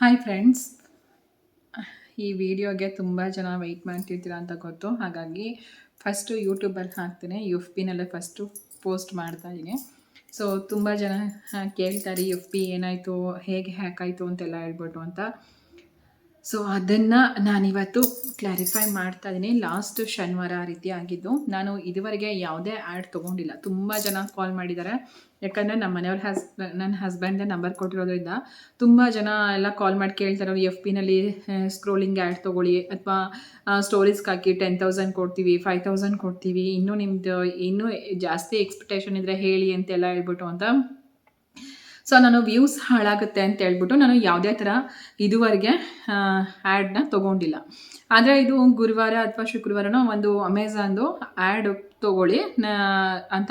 Hi friends ಈ ವಿಡಿಯೋಗೆ ತುಂಬ ಜನ ವೆಯ್ಟ್ ಮಾಡ್ತಿರ್ತೀರ ಅಂತ ಗೊತ್ತು. ಹಾಗಾಗಿ ಫಸ್ಟು ಯೂಟ್ಯೂಬಲ್ಲಿ ಹಾಕ್ತೇನೆ. ಎಫ್ ಪಿನಲ್ಲೇ ಫಸ್ಟು ಪೋಸ್ಟ್ ಮಾಡ್ತಾ ಇದ್ದೀನಿ ಸೊ ತುಂಬ ಜನ ಕೇಳ್ತಾರೆ ಕೇಳ್ತಾರೆ ಎಫ್ ಪಿ ಏನಾಯಿತು? ಹೇಗೆ ಹ್ಯಾಕ್ ಆಯಿತು? ಅಂತೆಲ್ಲ ಹೇಳ್ಬಿಟ್ಟು ಅಂತ. ಸೊ ಅದನ್ನು ನಾನಿವತ್ತು ಕ್ಲಾರಿಫೈ ಮಾಡ್ತಾ ಇದ್ದೀನಿ ಲಾಸ್ಟ್ ಶನಿವಾರ ರೀತಿ ಆಗಿದ್ದು, ನಾನು ಇದುವರೆಗೆ ಯಾವುದೇ ಆ್ಯಡ್ ತೊಗೊಂಡಿಲ್ಲ. ತುಂಬ ಜನ ಕಾಲ್ ಮಾಡಿದ್ದಾರೆ. ಯಾಕಂದರೆ ನಮ್ಮ ಮನೆಯವ್ರ ಹಸ್ ನನ್ನ ಹಸ್ಬೆಂಡ್ದೇ ನಂಬರ್ ಕೊಟ್ಟಿರೋದ್ರಿಂದ ತುಂಬ ಜನ ಎಲ್ಲ ಕಾಲ್ ಮಾಡಿ ಕೇಳ್ತಾರೆ ಎಫ್ ಪಿನಲ್ಲಿ ಸ್ಕ್ರೋಲಿಂಗ್ ಆ್ಯಡ್ ತೊಗೊಳ್ಳಿ. ಅಥವಾ ಸ್ಟೋರೀಸ್ಗೆ ಹಾಕಿ ಟೆನ್ ತೌಸಂಡ್ ಕೊಡ್ತೀವಿ ಫೈವ್ ತೌಸಂಡ್ ಕೊಡ್ತೀವಿ. ಇನ್ನೂ ನಿಮ್ಮದು ಇನ್ನೂ ಜಾಸ್ತಿ ಎಕ್ಸ್ಪೆಕ್ಟೇಷನ್ ಇದ್ದರೆ ಹೇಳಿ ಅಂತೆಲ್ಲ ಹೇಳ್ಬಿಟ್ಟು ಅಂತ ಸೊ ನಾನು ವ್ಯೂಸ್ ಹಾಳಾಗುತ್ತೆ ಅಂತ ಹೇಳ್ಬಿಟ್ಟು ನಾನು ಯಾವುದೇ ಥರ ಇದುವರೆಗೆ ಆ್ಯಡ್ನ ತೊಗೊಂಡಿಲ್ಲ. ಆದರೆ ಇದು ಗುರುವಾರ ಅಥವಾ ಶುಕ್ರವಾರನೋ ಒಂದು ಅಮೆಝಾನ್ದು ಆ್ಯಡ್ ತೊಗೊಳ್ಳಿ ಅಂತ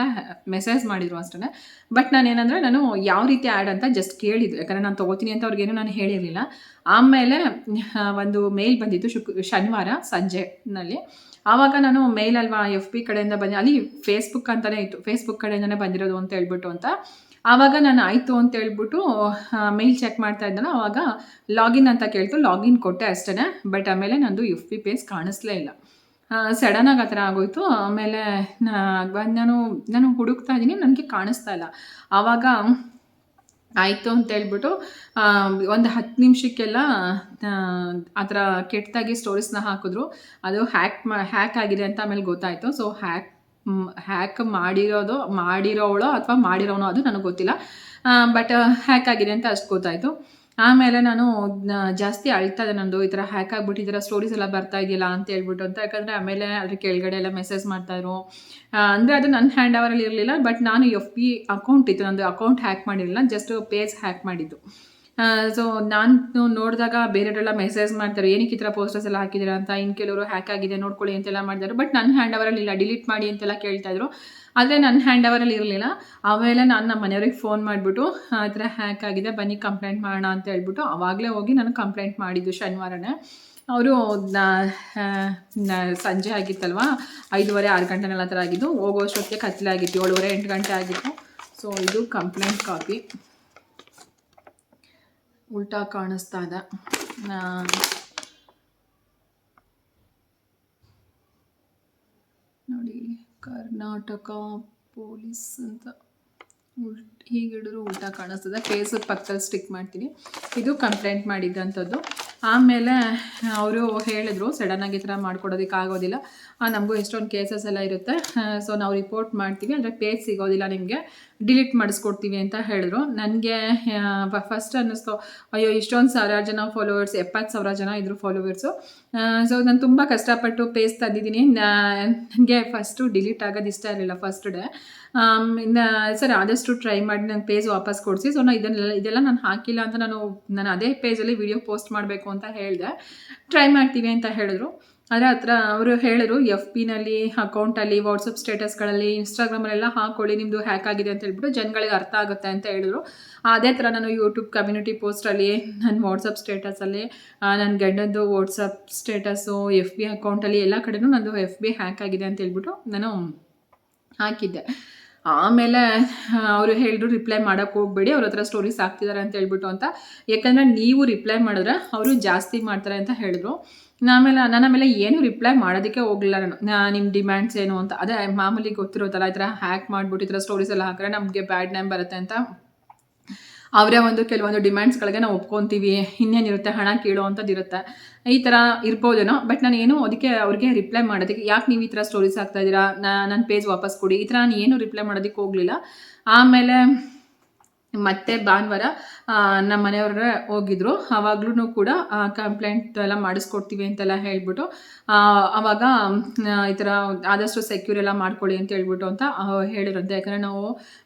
ಮೆಸೇಜ್ ಮಾಡಿದರು ಅಷ್ಟೇ ಬಟ್ ನಾನು ಏನಂದರೆ ನಾನು ಯಾವ ರೀತಿ ಆ್ಯಡ್ ಅಂತ ಜಸ್ಟ್ ಕೇಳಿದ್ದು. ಯಾಕಂದರೆ ನಾನು ತೊಗೋತೀನಿ ಅಂತ ಅವ್ರಿಗೇನು ನಾನು ಹೇಳಿರಲಿಲ್ಲ. ಆಮೇಲೆ ಒಂದು ಮೇಲ್ ಬಂದಿತ್ತು ಶುಕ್, ಶನಿವಾರ ಸಂಜೆನಲ್ಲಿ ಆವಾಗ ನಾನು ಮೇಲ್ ಅಲ್ವಾ ಎಫ್ ಬಿ ಕಡೆಯಿಂದ ಬಂದು, ಅಲ್ಲಿ ಫೇಸ್ಬುಕ್ ಅಂತಲೇ ಇತ್ತು. ಫೇಸ್ಬುಕ್ ಕಡೆಯಿಂದನೇ ಬಂದಿರೋದು ಅಂತ ಹೇಳ್ಬಿಟ್ಟು ಅಂತ ಆವಾಗ ನಾನು ಆಯಿತು ಅಂತ ಹೇಳ್ಬಿಟ್ಟು ಮೇಲ್ ಚೆಕ್ ಮಾಡ್ತಾ ಇದ್ದಾನೆ ಆವಾಗ ಲಾಗಿನ್ ಅಂತ ಕೇಳ್ತು. ಲಾಗಿನ್ ಕೊಟ್ಟೆ ಅಷ್ಟೇ ಬಟ್ ಆಮೇಲೆ ನಂದು ಯು ಪಿ ಪೇಸ್ ಕಾಣಿಸ್ಲೇ ಇಲ್ಲ. ಸಡನ್ನಾಗಿ ಆ ಥರ ಆಗೋಯ್ತು. ಆಮೇಲೆ ನಾನು ನಾನು ಹುಡುಕ್ತಾ ಇದ್ದೀನಿ, ನನಗೆ ಕಾಣಿಸ್ತಾ ಇಲ್ಲ. ಆವಾಗ ಆಯಿತು ಅಂತ ಹೇಳ್ಬಿಟ್ಟು ಒಂದು ಹತ್ತು ನಿಮಿಷಕ್ಕೆಲ್ಲ, ಆ ಥರ ಕೆಟ್ಟದಾಗಿ ಸ್ಟೋರೀಸ್ನ ಹಾಕಿದ್ರು. ಅದು ಹ್ಯಾಕ್ ಮಾ ಹ್ಯಾಕ್ ಆಗಿದೆ ಅಂತ ಆಮೇಲೆ ಗೊತ್ತಾಯಿತು. ಸೊ ಹ್ಯಾಕ್ ಹ್ಯಾಕ್ ಮಾಡಿರೋದು, ಮಾಡಿರೋವಳೋ ಅಥವಾ ಮಾಡಿರೋನೋ ಅದು ನನಗೆ ಗೊತ್ತಿಲ್ಲ. ಬಟ್ ಹ್ಯಾಕ್ ಆಗಿದೆ ಅಂತ ಅಷ್ಟು ಗೊತ್ತಾಯಿತು. ಆಮೇಲೆ ನಾನು ಜಾಸ್ತಿ ಅಳ್ತಾ ಇದೆ ನಂದು. ಈ ಥರ ಹ್ಯಾಕ್ ಆಗ್ಬಿಟ್ಟು ಈ ಥರ ಸ್ಟೋರೀಸ್ ಎಲ್ಲ ಬರ್ತಾ ಇದೆಯಲ್ಲ ಅಂತ ಹೇಳ್ಬಿಟ್ಟು ಅಂತ. ಯಾಕಂದರೆ ಆಮೇಲೆ ಅದ್ರ ಕೆಳಗಡೆ ಎಲ್ಲ ಮೆಸೇಜ್ ಮಾಡ್ತಾಯಿದ್ರು ಅಂದರೆ ಅದು ನನ್ನ ಹ್ಯಾಂಡ್ ಓವರಲ್ಲಿ ಇರಲಿಲ್ಲ ಬಟ್ ನಾನು ಎಫ್ ಪಿ ಅಕೌಂಟ್ ಇತ್ತು. ನಂದು ಅಕೌಂಟ್ ಹ್ಯಾಕ್ ಮಾಡಿರಲಿಲ್ಲ ಜಸ್ಟ್ ಪೇಜ್ ಹ್ಯಾಕ್ ಮಾಡಿದ್ದು. ಸೊ ನಾನು ನೋಡಿದಾಗ ಬೇರೆಯವರೆಲ್ಲ ಮೆಸೇಜ್ ಮಾಡ್ತಾರೆ, ಏನಕ್ಕೆ ಈ ಥರ ಪೋಸ್ಟರ್ಸ್ ಎಲ್ಲ ಹಾಕಿದ್ದೀರಾ ಅಂತ? ಇನ್ನು ಕೆಲವರು ಹ್ಯಾಕ್ ಆಗಿದೆ, ನೋಡ್ಕೊಳ್ಳಿ ಅಂತೆಲ್ಲ ಮಾಡಿದ್ದಾರೆ ಬಟ್ ನನ್ನ ಹ್ಯಾಂಡ್ ಅವರಲ್ಲಿ ಇಲ್ಲ ಡಿಲೀಟ್ ಮಾಡಿ ಅಂತೆಲ್ಲ ಕೇಳ್ತಾ ಇದ್ರು. ಆದರೆ ನನ್ನ ಹ್ಯಾಂಡ್ ಅವರಲ್ಲಿ ಇರಲಿಲ್ಲ. ಆಮೇಲೆ ನಾನು ನಮ್ಮ ಮನೆಯವ್ರಿಗೆ ಫೋನ್ ಮಾಡಿಬಿಟ್ಟು, ಆ ಥರ ಹ್ಯಾಕ್ ಆಗಿದೆ, ಬನ್ನಿ ಕಂಪ್ಲೇಂಟ್ ಮಾಡೋಣ ಅಂತ ಹೇಳ್ಬಿಟ್ಟು ಆವಾಗಲೇ ಹೋಗಿ ನಾನು ಕಂಪ್ಲೇಂಟ್ ಮಾಡಿದ್ದು ಶನಿವಾರನೇ. ಅವರು ಸಂಜೆ ಆಗಿತ್ತಲ್ವ? ಐದೂವರೆ, ಆರು ಗಂಟೆನೆಲ್ಲ ಥರ ಆಗಿದ್ದು, ಹೋಗೋಷ್ಟೊತ್ತಿಗೆ ಕತ್ತಲೆ ಆಗಿತ್ತು ಏಳುವರೆ, ಎಂಟು ಗಂಟೆ ಆಗಿತ್ತು. ಸೊ ಇದು ಕಂಪ್ಲೇಂಟ್ ಕಾಪಿ ಉಲ್ಟಾ ಕಾಣಿಸ್ತಾ ಇದೆ. ನೋಡಿ, ಕರ್ನಾಟಕ ಪೊಲೀಸ್ ಅಂತ ಉಲ್ಟ್ ಹೀಗೆ ಹಿಡಿದ್ರು ಉಲ್ಟಾ ಕಾಣಿಸ್ತದೆ ಫೇಸ್ ಪಕ್ಕದಲ್ಲಿ ಸ್ಟಿಕ್ ಮಾಡ್ತೀನಿ. ಇದು ಕಂಪ್ಲೇಂಟ್ ಮಾಡಿದ್ದಂಥದ್ದು ಆಮೇಲೆ ಅವರು ಹೇಳಿದ್ರು ಸಡನ್ನಾಗಿ ಈ ಥರ ಮಾಡ್ಕೊಡೋದಕ್ಕೆ ಆಗೋದಿಲ್ಲ. ನಮಗೂ ಎಷ್ಟೊಂದು ಕೇಸಸ್ ಎಲ್ಲ ಇರುತ್ತೆ. ಸೊ ನಾವು ರಿಪೋರ್ಟ್ ಮಾಡ್ತೀವಿ. ಅಂದರೆ ಪೇಜ್ ಸಿಗೋದಿಲ್ಲ ನಿಮಗೆ. ಡಿಲೀಟ್ ಮಾಡಿಸ್ಕೊಡ್ತೀವಿ ಅಂತ ಹೇಳಿದ್ರು. ನನಗೆ ಫಸ್ಟ್ ಅನ್ನಿಸ್ತು, ಅಯ್ಯೋ, ಇಷ್ಟೊಂದು ಸಾವಿರ ಜನ ಫಾಲೋವರ್ಸ್ ಎಪ್ಪತ್ತು ಸಾವಿರ ಜನ ಇದ್ರು ಫಾಲೋವರ್ಸು ಸೊ ನಾನು ತುಂಬ ಕಷ್ಟಪಟ್ಟು ಪೇಸ್ ತಂದಿದ್ದೀನಿ. ನನಗೆ ಫಸ್ಟು ಡಿಲೀಟ್ ಆಗೋದು ಇಷ್ಟ ಇರಲಿಲ್ಲ ಫಸ್ಟ್ ಡೇ ಇನ್ನು, ಸರ್, ಆದಷ್ಟು ಟ್ರೈ ಮಾಡಿ ನಂಗೆ ಪೇಜ್ ವಾಪಸ್ ಕೊಡಿಸಿ. ಸೊ ನಾನು ಇದನ್ನೆಲ್ಲ, ಇದೆಲ್ಲ ನಾನು ಹಾಕಿಲ್ಲ ಅಂತ ನಾನು ನಾನು ಅದೇ ಪೇಜಲ್ಲಿ ವಿಡಿಯೋ ಪೋಸ್ಟ್ ಮಾಡಬೇಕು ಅಂತ ಹೇಳಿದೆ. ಟ್ರೈ ಮಾಡ್ತೀವಿ ಅಂತ ಹೇಳಿದ್ರು. ಆದರೆ ಹತ್ರ ಅವರು ಹೇಳಿದ್ರು ಎಫ್ ಪಿನಲ್ಲಿ ಅಕೌಂಟಲ್ಲಿ ವಾಟ್ಸಪ್ ಸ್ಟೇಟಸ್ಗಳಲ್ಲಿ ಇನ್ಸ್ಟಾಗ್ರಾಮಲ್ಲೆಲ್ಲ ಹಾಕೊಳ್ಳಿ ನಿಮ್ಮದು ಹ್ಯಾಕ್ ಆಗಿದೆ ಅಂತ ಹೇಳ್ಬಿಟ್ಟು ಜನಗಳಿಗೆ ಅರ್ಥ ಆಗುತ್ತೆ ಅಂತ ಹೇಳಿದ್ರು. ಅದೇ ಥರ ನಾನು ಯೂಟ್ಯೂಬ್ ಕಮ್ಯುನಿಟಿ ಪೋಸ್ಟಲ್ಲಿ ನನ್ನ ವಾಟ್ಸಪ್ ಸ್ಟೇಟಸಲ್ಲಿ ನನ್ನ ಗಂಡದ್ದು ವಾಟ್ಸಪ್ ಸ್ಟೇಟಸ್ಸು ಎಫ್ ಬಿ ಅಕೌಂಟಲ್ಲಿ ಎಲ್ಲ ಕಡೆಯೂ ನನ್ನದು ಎಫ್ ಬಿ ಹ್ಯಾಕ್ ಆಗಿದೆ ಅಂತ ಹೇಳ್ಬಿಟ್ಟು ನಾನು ಹಾಕಿದ್ದೆ. ಆಮೇಲೆ ಅವರು ಹೇಳಿದ್ರು ರಿಪ್ಲೈ ಮಾಡೋಕ್ಕೆ ಹೋಗ್ಬೇಡಿ, ಅವ್ರ ಹತ್ರ ಸ್ಟೋರೀಸ್ ಹಾಕ್ತಿದ್ದಾರೆ ಅಂತ ಹೇಳ್ಬಿಟ್ಟು ಅಂತ. ಯಾಕಂದರೆ ನೀವು ರಿಪ್ಲೈ ಮಾಡಿದ್ರೆ ಅವರು ಜಾಸ್ತಿ ಮಾಡ್ತಾರೆ ಅಂತ ಹೇಳಿದ್ರು. ಆಮೇಲೆ ನಾನು ಆಮೇಲೆ ಏನು ರಿಪ್ಲೈ ಮಾಡೋದಕ್ಕೆ ಹೋಗಲಿಲ್ಲ ನಾನು. ನಿಮ್ಮ ಡಿಮ್ಯಾಂಡ್ಸ್ ಏನು ಅಂತ. ಅದೇ ಮಾಮೂಲಿ ಗೊತ್ತಿರೋದಲ್ಲ ಈ ಥರ ಹ್ಯಾಕ್ ಮಾಡಿಬಿಟ್ಟು ಈ ಥರ ಸ್ಟೋರೀಸ್ ಎಲ್ಲ ಹಾಕಿದ್ರೆ ನಮಗೆ ಬ್ಯಾಡ್ ನೇಮ್ ಬರುತ್ತೆ ಅಂತ ಅವರೇ ಒಂದು ಕೆಲವೊಂದು ಡಿಮ್ಯಾಂಡ್ಸ್ಗಳಿಗೆ ನಾವು ಒಪ್ಕೊತೀವಿ, ಇನ್ನೇನಿರುತ್ತೆ ಹಣ ಕೇಳೋ ಅಂಥದ್ದು ಇರುತ್ತೆ. ಈ ಥರ ಇರ್ಬೋದೇನೋ, ಬಟ್ ನಾನು ಅದಕ್ಕೆ ಅವ್ರಿಗೆ ರಿಪ್ಲೈ ಮಾಡೋದಕ್ಕೆ, ಯಾಕೆ ನೀವು ಈ ಥರ ಸ್ಟೋರೀಸ್ ಹಾಕ್ತಾ ಇದ್ದೀರಾ ನನ್ನ ಪೇಜ್ ವಾಪಸ್ ಕೊಡಿ, ಈ ಥರ ನಾನು ಏನು ರಿಪ್ಲೈ ಮಾಡೋದಕ್ಕೆ ಹೋಗಲಿಲ್ಲ. ಆಮೇಲೆ ಮತ್ತೆ ಭಾನುವಾರ ನಮ್ಮ ಮನೆಯವ್ರ ಹೋಗಿದ್ರು. ಆವಾಗ್ಲೂ ಕೂಡ ಕಂಪ್ಲೇಂಟ್ ಎಲ್ಲ ಮಾಡಿಸ್ಕೊಡ್ತೀವಿ ಅಂತೆಲ್ಲ ಹೇಳ್ಬಿಟ್ಟು ಅವಾಗ ಈ ಥರ ಆದಷ್ಟು ಸೆಕ್ಯೂರ್ ಎಲ್ಲ ಮಾಡ್ಕೊಳ್ಳಿ ಅಂತ ಹೇಳ್ಬಿಟ್ಟು ಅಂತ ಹೇಳಿರೋದು. ಯಾಕಂದರೆ ನಾವು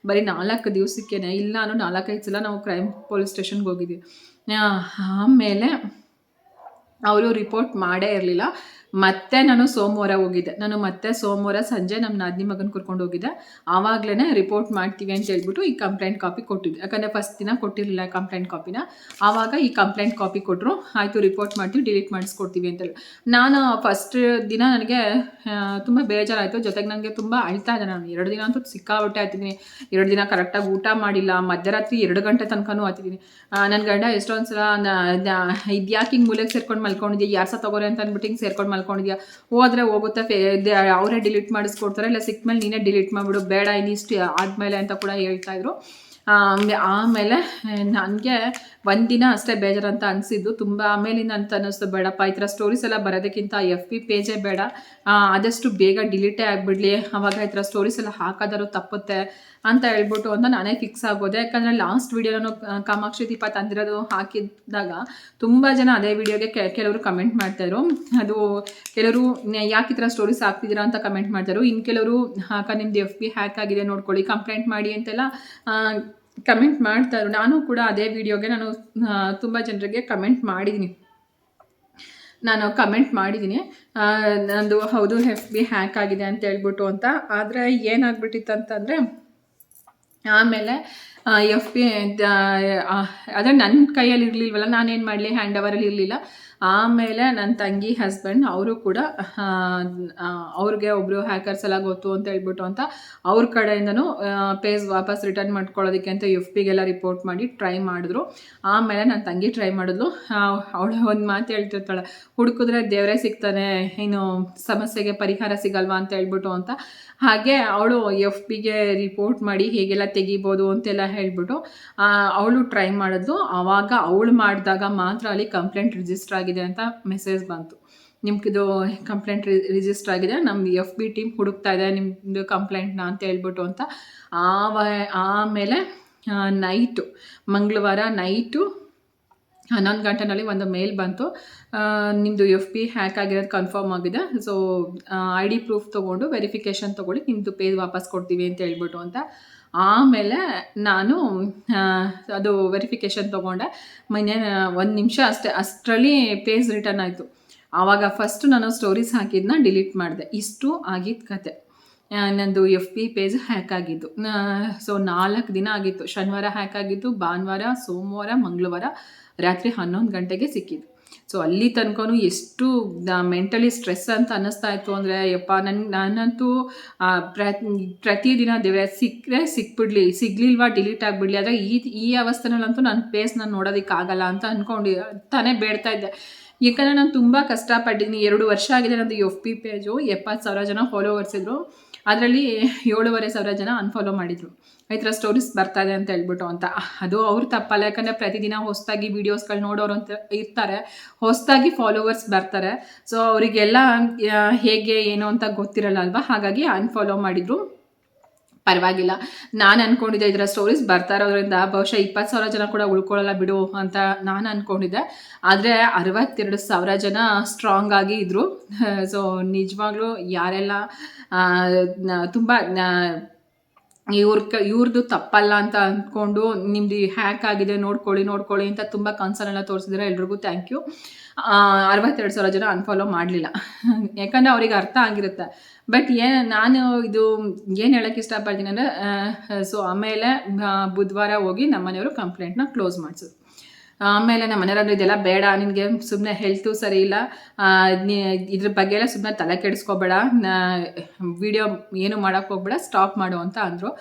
ಬರೀ ನಾಲ್ಕು ದಿವಸಕ್ಕೇನೆ, ಇಲ್ಲ ಅನ್ನೋ ನಾಲ್ಕೈದು ಸಲ ನಾವು ಕ್ರೈಮ್ ಪೊಲೀಸ್ ಸ್ಟೇಷನ್ಗೆ ಹೋಗಿದ್ವಿ. ಆಮೇಲೆ, ಅವರು ರಿಪೋರ್ಟ್ ಮಾಡೇ ಇರಲಿಲ್ಲ. ಮತ್ತೆ ನಾನು ಸೋಮವಾರ ಹೋಗಿದ್ದೆ. ನಾನು ಮತ್ತೆ ಸೋಮವಾರ ಸಂಜೆ ನಮ್ಮ ನಾದಿನಿ ಮಗನ ಕರ್ಕೊಂಡು ಹೋಗಿದ್ದೆ. ಆವಾಗಲೇ ರಿಪೋರ್ಟ್ ಮಾಡ್ತೀವಿ ಅಂತ ಹೇಳ್ಬಿಟ್ಟು ಈ ಕಂಪ್ಲೇಂಟ್ ಕಾಪಿ ಕೊಟ್ಟಿದ್ದೆ. ಯಾಕಂದರೆ ಫಸ್ಟ್ ದಿನ ಕೊಟ್ಟಿರಲಿಲ್ಲ ಕಂಪ್ಲೇಂಟ್ ಕಾಪಿನ ಆವಾಗ ಈ ಕಂಪ್ಲೇಂಟ್ ಕಾಪಿ ಕೊಟ್ಟರು ಆಯಿತು ರಿಪೋರ್ಟ್ ಮಾಡ್ತೀವಿ ಡಿಲೀಟ್ ಮಾಡಿಸ್ಕೊಡ್ತೀವಿ ಅಂತೇಳಿ ನಾನು ಫಸ್ಟ್ ದಿನ ನನಗೆ ತುಂಬ ಬೇಜಾರಾಯಿತು. ಜೊತೆಗೆ ನನಗೆ ತುಂಬ ಅಳ್ತಾ ಇದೆ ನಾನು. ಎರಡು ದಿನ ಅಂತೂ ಸಿಕ್ಕಾಬಟ್ಟೆ ಆಯ್ತಿದ್ದೀನಿ. ಎರಡು ದಿನ ಕರೆಕ್ಟಾಗಿ ಊಟ ಮಾಡಿಲ್ಲ. ಮಧ್ಯರಾತ್ರಿ ಎರಡು ಗಂಟೆ ತನಕನೂ ಆತಿದ್ದೀನಿ ನನ್ನ ಗಂಡ ಎಷ್ಟೊಂದು ಸಲ ಇದ್ಯಾಕೆ ಹಿಂಗೆ ಮೂಲೆಗೆ ಸೇರ್ಕೊಂಡು ಮಲ್ಕೊಂಡಿದ್ದೆ ಯಾರು ಸಹ ತಗೋರೆ ಅಂತ ಅಂದ್ಬಿಟ್ಟು ಹಿಂಗೆ ಸೇರ್ಕೊಂಡು ಮಲ್ಕೊಂಡಿದ್ಯಾ ಹೋದ್ರೆ ಹೋಗುತ್ತೆ? ಫೇ ಅವರೇ ಡಿಲೀಟ್ ಮಾಡಿಸ್ಕೊಡ್ತಾರೆ. ಇಲ್ಲ ಸಿಕ್ಕ ಮೇಲೆ ನೀನೇ ಡಿಲೀಟ್ ಮಾಡಿಬಿಡು. ಬೇಡ ಇನ್ನಿಷ್ಟು ಆದ್ಮೇಲೆ ಅಂತ ಕೂಡ ಹೇಳ್ತಾ ಇದ್ರು. ಆಮೇಲೆ ನನಗೆ ಒಂದಿನ ಅಷ್ಟೇ ಬೇಜಾರಂತ ಅನಿಸಿದ್ದು. ತುಂಬ ಆಮೇಲಿಂದ ಅಂತ ಅನ್ನಿಸ್ತು ಬೇಡಪ್ಪ, ಈ ಥರ ಸ್ಟೋರೀಸ್ ಎಲ್ಲ ಬರೋದಕ್ಕಿಂತ ಎಫ್ ಪಿ ಪೇಜೇ ಬೇಡ. ಆದಷ್ಟು ಬೇಗ ಡಿಲೀಟೇ ಆಗಿಬಿಡಲಿ. ಆವಾಗ ಈ ಥರ ಸ್ಟೋರೀಸ್ ಎಲ್ಲ ಹಾಕೋದಾರು ತಪ್ಪುತ್ತೆ ಅಂತ ಹೇಳ್ಬಿಟ್ಟು ಅಂತ ನಾನೇ ಫಿಕ್ಸ್ ಆಗೋದೆ. ಯಾಕಂದರೆ ಲಾಸ್ಟ್ ವೀಡಿಯೋನು ಕಾಮಾಕ್ಷಿ ದೀಪ ತಂದಿರೋದು ಹಾಕಿದ್ದಾಗ ತುಂಬ ಜನ ಅದೇ ವಿಡಿಯೋಗೆ ಕೆಲವರು ಕಮೆಂಟ್ ಮಾಡ್ತಾಯಿದ್ರು ಅದು ಕೆಲವರು ಯಾಕೆ ಈ ಥರ ಸ್ಟೋರೀಸ್ ಹಾಕ್ತಿದ್ದೀರಾ ಅಂತ ಕಮೆಂಟ್ ಮಾಡ್ತಾರೆ ಇನ್ನು ಕೆಲವರು, ಹಾಕ, ನಿಮ್ದು ಎಫ್ ಬಿ ಹ್ಯಾಕ್ ಆಗಿದೆ, ನೋಡ್ಕೊಳ್ಳಿ ಕಂಪ್ಲೇಂಟ್ ಮಾಡಿ ಅಂತೆಲ್ಲ ಕಮೆಂಟ್ ಮಾಡ್ತಾಯಿದ್ರು. ನಾನು ಕೂಡ ಅದೇ ವಿಡಿಯೋಗೆ ನಾನು ತುಂಬ ಜನರಿಗೆ ಕಮೆಂಟ್ ಮಾಡಿದ್ದೀನಿ ನಾನು ಕಮೆಂಟ್ ಮಾಡಿದ್ದೀನಿ ನಂದು ಹೌದು ಎಫ್ ಬಿ ಹ್ಯಾಕ್ ಆಗಿದೆ ಅಂತ ಹೇಳ್ಬಿಟ್ಟು ಅಂತ. ಆದರೆ ಏನಾಗ್ಬಿಟ್ಟಿತ್ತು ಅಂತಂದರೆ ಆಮೇಲೆ ಎಫ್ ಬಿ ಅದೇ ನನ್ನ ಕೈಯಲ್ಲಿ ಇರಲಿಲ್ವಲ್ಲ ನಾನೇನು ಮಾಡಲಿ ಹ್ಯಾಂಡ್ ಓವರಲ್ಲಿ ಇರಲಿಲ್ಲ. ಆಮೇಲೆ ನನ್ನ ತಂಗಿ ಹಸ್ಬೆಂಡ್ ಅವರು ಕೂಡ ಅವ್ರಿಗೆ ಒಬ್ಬರು ಹ್ಯಾಕರ್ಸ್ ಎಲ್ಲ ಗೊತ್ತು ಅಂತ ಹೇಳ್ಬಿಟ್ಟು ಅಂತ ಅವ್ರ ಕಡೆಯಿಂದನೂ ಪೇಸ್ ವಾಪಸ್ ರಿಟರ್ನ್ ಮಾಡ್ಕೊಳ್ಳೋದಕ್ಕೆ ಅಂತ ಎಫ್ ಪಿಗೆಲ್ಲ ರಿಪೋರ್ಟ್ ಮಾಡಿ ಟ್ರೈ ಮಾಡಿದ್ರು. ಆಮೇಲೆ ನನ್ನ ತಂಗಿ ಟ್ರೈ ಮಾಡಿದ್ಲು. ಅವಳು ಒಂದು ಮಾತು ಹೇಳ್ತಿರ್ತಾಳೆ, ಹುಡುಕಿದ್ರೆ ದೇವರೇ ಸಿಗ್ತಾನೆ ಏನು ಸಮಸ್ಯೆಗೆ ಪರಿಹಾರ ಸಿಗಲ್ವಾ? ಅಂತ ಹೇಳ್ಬಿಟ್ಟು ಅಂತ. ಹಾಗೆ ಅವಳು ಎಫ್ ಪಿಗೆ ರಿಪೋರ್ಟ್ ಮಾಡಿ ಹೇಗೆಲ್ಲ ತೆಗಿಬೋದು ಅಂತೆಲ್ಲ ಹೇಳ್ಬಿಟ್ಟು ಅವಳು ಟ್ರೈ ಮಾಡಿದ್ಲು. ಆವಾಗ ಅವಳು ಮಾಡಿದಾಗ ಮಾತ್ರ ಅಲ್ಲಿ ಕಂಪ್ಲೇಂಟ್ ರಿಜಿಸ್ಟರ್ ಆಗಿದೆ ಅಂತ ಮೆಸೇಜ್ ಬಂತು. ನಿಮ್ಗಿದು ಕಂಪ್ಲೇಂಟ್ ರಿಜಿಸ್ಟರ್ ಆಗಿದೆ ನಮ್ಮ ಎಫ್ ಬಿ ಟೀಮ್ ಹುಡುಕ್ತಾ ಇದೆ ನಿಮ್ಮದು ಕಂಪ್ಲೇಂಟ್ನ ಅಂತ ಹೇಳ್ಬಿಟ್ಟು ಅಂತ. ಆಮೇಲೆ ನೈಟು ಮಂಗಳವಾರ ನೈಟು ಹನ್ನೊಂದು ಗಂಟೆನಲ್ಲಿ ಒಂದು ಮೇಲ್ ಬಂತು. ನಿಮ್ಮದು ಎಫ್ ಬಿ ಹ್ಯಾಕ್ ಆಗಿರೋದು ಕನ್ಫರ್ಮ್ ಆಗಿದೆ. ಸೊ ಐ ಡಿ ಪ್ರೂಫ್ ತೊಗೊಂಡು ವೆರಿಫಿಕೇಷನ್ ತೊಗೊಳ್ಳಿ ನಿಮ್ಮದು ಪೇಜ್ ವಾಪಸ್ ಕೊಡ್ತೀವಿ ಅಂತ ಹೇಳ್ಬಿಟ್ಟು ಅಂತ. ಆಮೇಲೆ ನಾನು ಅದು ವೆರಿಫಿಕೇಷನ್ ತೊಗೊಂಡೆ. ಮೊನ್ನೆ, ಒಂದು ನಿಮಿಷ ಅಷ್ಟೇ, ಅಷ್ಟರಲ್ಲಿ ಪೇಜ್ ರಿಟರ್ನ್ ಆಯಿತು. ಆವಾಗ ಫಸ್ಟ್ ನಾನು ಸ್ಟೋರೀಸ್ ಹಾಕಿದ್ನ ಡಿಲೀಟ್ ಮಾಡಿದೆ. ಇಷ್ಟು ಆಗಿದ್ದ ಕತೆ. ನಂದು ಎಫ್ ಪಿ ಪೇಜ್ ಹ್ಯಾಕ್ ಆಗಿದ್ದು. ಸೊ ನಾಲ್ಕು ದಿನ ಆಗಿತ್ತು. ಶನಿವಾರ ಹ್ಯಾಕ್ ಆಗಿದ್ದು, ಭಾನುವಾರ, ಸೋಮವಾರ, ಮಂಗಳವಾರ, ರಾತ್ರಿ ಹನ್ನೊಂದು ಗಂಟೆಗೆ ಸಿಕ್ಕಿದ್ದು. ಸೊ ಅಲ್ಲಿ ತನಕನೂ ಎಷ್ಟು ಮೆಂಟಲಿ ಸ್ಟ್ರೆಸ್ ಅಂತ ಅನ್ನಿಸ್ತಾ ಇತ್ತು ಅಂದರೆ, ಯಪ್ಪ ನನ್ಗೆ ನಾನಂತೂ ಪ್ರ- ಪ್ರತಿದಿನ ದೇವ್ರೆ ಸಿಕ್ಕರೆ ಸಿಕ್ಬಿಡ್ಲಿ, ಸಿಗ್ಲಿಲ್ವಾ ಡಿಲೀಟ್ ಆಗಿಬಿಡ್ಲಿ, ಆದರೆ ಈ ಈ ಅವಸ್ಥೆನಲ್ಲಂತೂ ನನ್ನ ಫೇಸ್ ನಾನು ನೋಡೋದಕ್ಕಾಗಲ್ಲ ಅಂತ ಅಂದ್ಕೊಂಡು ತಾನೇ ಬೇಡ್ತಾ ಇದ್ದೆ. ಯಾಕಂದರೆ ನಾನು ತುಂಬ ಕಷ್ಟಪಟ್ಟಿದ್ದೀನಿ. ಎರಡು ವರ್ಷ ಆಗಿದೆ ನನ್ನದು ಎಫ್ ಪಿ ಪೇಜು ಎಪ್ಪತ್ತು ಸಾವಿರ ಜನ ಫಾಲೋವರ್ಸ್ ಇದ್ದರು ಅದರಲ್ಲಿ ಏಳುವರೆ ಸಾವಿರ ಜನ ಅನ್ಫಾಲೋ ಮಾಡಿದರು. ಈ ಥರ ಸ್ಟೋರೀಸ್ ಬರ್ತಾ ಇದೆ ಅಂತ ಹೇಳ್ಬಿಟ್ಟು ಅಂತ. ಅದು ಅವ್ರು ತಪ್ಪಲ್ಲ, ಯಾಕಂದರೆ ಪ್ರತಿದಿನ ಹೊಸದಾಗಿ ವೀಡಿಯೋಸ್ಗಳು ನೋಡೋರು ಅಂತ ಇರ್ತಾರೆ. ಹೊಸದಾಗಿ ಫಾಲೋವರ್ಸ್ ಬರ್ತಾರೆ. ಸೊ ಅವರಿಗೆಲ್ಲ ಹೇಗೆ, ಏನು ಅಂತ ಗೊತ್ತಿರಲ್ಲ ಅಲ್ವಾ? ಹಾಗಾಗಿ ಅನ್ಫಾಲೋ ಮಾಡಿದರು. ಪರವಾಗಿಲ್ಲ. ನಾನು ಅಂದ್ಕೊಂಡಿದ್ದೆ ಇದರ ಸ್ಟೋರೀಸ್ ಬರ್ತಾ ಇರೋದ್ರಿಂದ ಬಹುಶಃ ಇಪ್ಪತ್ತು ಸಾವಿರ ಜನ ಕೂಡ ಉಳ್ಕೊಳ್ಳಲ್ಲ ಬಿಡು ಅಂತ ನಾನು ಅಂದ್ಕೊಂಡಿದ್ದೆ ಆದರೆ ಅರವತ್ತೆರಡು ಸಾವಿರ ಜನ ಸ್ಟ್ರಾಂಗ್ ಆಗಿ ಇದ್ದರು ಸೊ ನಿಜವಾಗ್ಲೂ ಯಾರೆಲ್ಲ ತುಂಬ ಇವ್ರ ಕ ಇವ್ರದ್ದು ತಪ್ಪಲ್ಲ ಅಂತ ಅಂದ್ಕೊಂಡು ನಿಮ್ದು ಹ್ಯಾಕ್ ಆಗಿದೆ, ನೋಡ್ಕೊಳ್ಳಿ ನೋಡ್ಕೊಳ್ಳಿ ಅಂತ ತುಂಬ ಕನ್ಸರ್ನ್ ಎಲ್ಲ ತೋರಿಸಿದ್ರೆ ಎಲ್ರಿಗೂ ಥ್ಯಾಂಕ್ ಯು ಅರವತ್ತೆರಡು ಸಾವಿರ ಜನ ಅನ್ಫಾಲೋ ಮಾಡಲಿಲ್ಲ. ಯಾಕಂದರೆ ಅವ್ರಿಗೆ ಅರ್ಥ ಆಗಿರುತ್ತೆ. ಬಟ್ ಏನು ನಾನು ಇದು ಏನು ಹೇಳೋಕ್ಕೆ ಇಷ್ಟಪಡ್ತೀನಿ ಅಂದರೆ ಸೊ ಆಮೇಲೆ ಬುಧವಾರ ಹೋಗಿ ನಮ್ಮ ಮನೆಯವರು ಕಂಪ್ಲೇಂಟ್ನ ಕ್ಲೋಸ್ ಮಾಡಿಸಿದ್ರು ಆಮೇಲೆ ನಮ್ಮ ಮನೆಯವ್ರು ಇದೆಲ್ಲ ಬೇಡ, ನಿನಗೆ ಸುಮ್ಮನೆ ಹೆಲ್ತು ಸರಿ ಇಲ್ಲ. ಇದ್ರ ಬಗ್ಗೆ ಎಲ್ಲ ಸುಮ್ಮನೆ ತಲೆ ಕೆಡಿಸ್ಕೋಬೇಡ. ವಿಡಿಯೋ ಏನು ಮಾಡೋಕ್ಕೆ ಹೋಗ್ಬೇಡ ಸ್ಟಾಪ್ ಮಾಡು ಅಂತ ಅಂದರು.